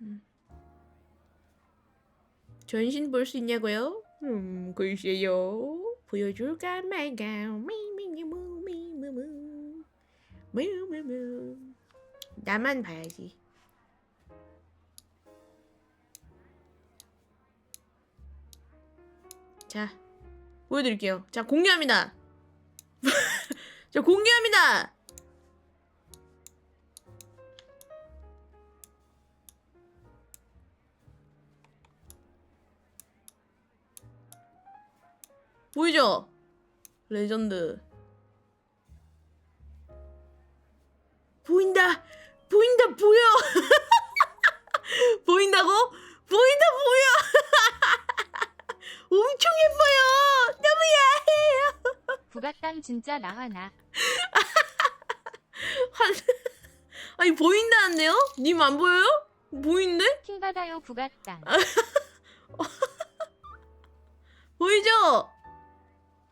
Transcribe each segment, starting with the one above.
음. 전신 볼 수 있냐고요? 음, 글쎄요. 보여줄까 말까. 미미미무미무무. 무무무. 나만 봐야지. 자, 보여드릴게요. 자, 공개합니다. 자, 공개합니다. 보이죠? 레전드. 보인다! 보인다, 보여! 보인다고? 보인다, 보여! 엄청 예뻐요! 너무 야해요! 북악당 진짜 나하나. 한... 아니, 보인다는데요? 님 안 보여요? 보이는데? 킹받아요 북악당. 보이죠?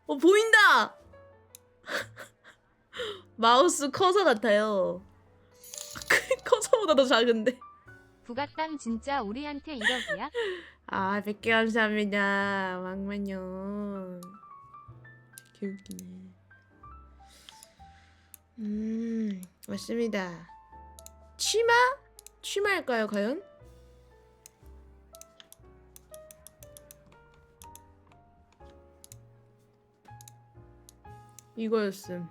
어, 보인다! 마우스 커서 같아요. 커서보다 더 작은데. 북악당 진짜 우리한테 1억이야? 아, 100개 감사합니다. 왕만요. 개웃기네. 음, 맞습니다. 치마? 치마일까요, 과연? 이거였음.